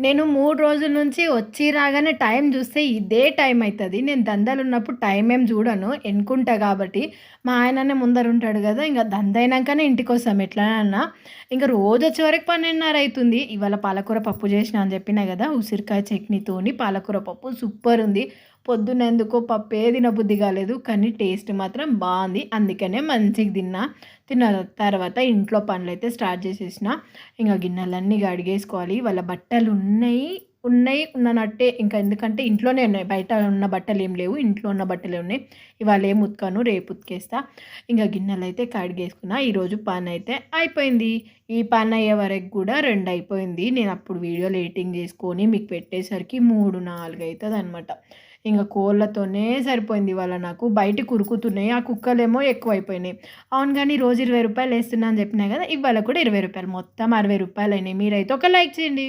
నేను మూడు రోజుల నుంచి వచ్చి రాగానే టైం చూస్తే ఇదే టైం అవుతుంది నేను దందాలున్నప్పుడు టైం ఏం చూడను. ఎన్నుకుంటా కాబట్టి. మా ఆయననే ముందర ఉంటాడు కదా ఇంకా దంద అయినాకనే ఇంక దందయినంకనే ఇంటికొస్తాం ఎట్లనన్నా. రోజు వచ్చే వరకు పన్నెండున్నర అవుతుంది ఇవాళ పాలకూర పప్పు చేసినా అని చెప్పినా కదా ఉసిరికాయ చట్నీతోని పాలకూర పప్పు సూపర్ ఉంది పొద్దున్న ఎందుకో పప్పు పప్పే తినబుద్ధి కాలేదు. కానీ టేస్ట్ మాత్రం బాగుంది అందుకనే మంచిగా తిన్నా. తిన్న తర్వాత ఇంట్లో పనులైతే స్టార్ట్ చేసేసిన. ఇంకా గిన్నెలన్నీ కడిగేసుకోవాలి. వాళ్ళ బట్టలు ఉన్నాయి ఉన్నాయి ఉన్ననట్టే ఇంకా ఎందుకంటే ఇంట్లోనే ఉన్నాయి. బయట ఉన్న బట్టలేం లేవు. ఇంట్లో ఉన్న బట్టలే ఉన్నాయి. ఇవాళ ఏం ఉతకను. రేపు ఉతికేస్తా. గిన్నెలు అయితే కడిగేసుకున్నా. ఈరోజు పనైతే అయిపోయింది. ఈ పనయ్యే వరకు కూడా రెండు అయిపోయింది. నేను అప్పుడు వీడియోలు ఎడిటింగ్ చేసుకొని మీకు పెట్టేసరికి మూడు నాలుగు అవుతుంది అనమాట ఇంకా కోళ్ళతోనే సరిపోయింది ఇవాళ నాకు. బయట ఉరుకుతున్నాయి. ఆ కుక్కలేమో ఎక్కువైపోయినాయి. అవును కానీ రోజు ఇరవై రూపాయలు వేస్తున్నా అని చెప్పినా కదా ఇవాళ కూడా ఇరవై రూపాయలు మొత్తం అరవై రూపాయలు అయినాయి. మీరైతే ఒక లైక్ చేయండి.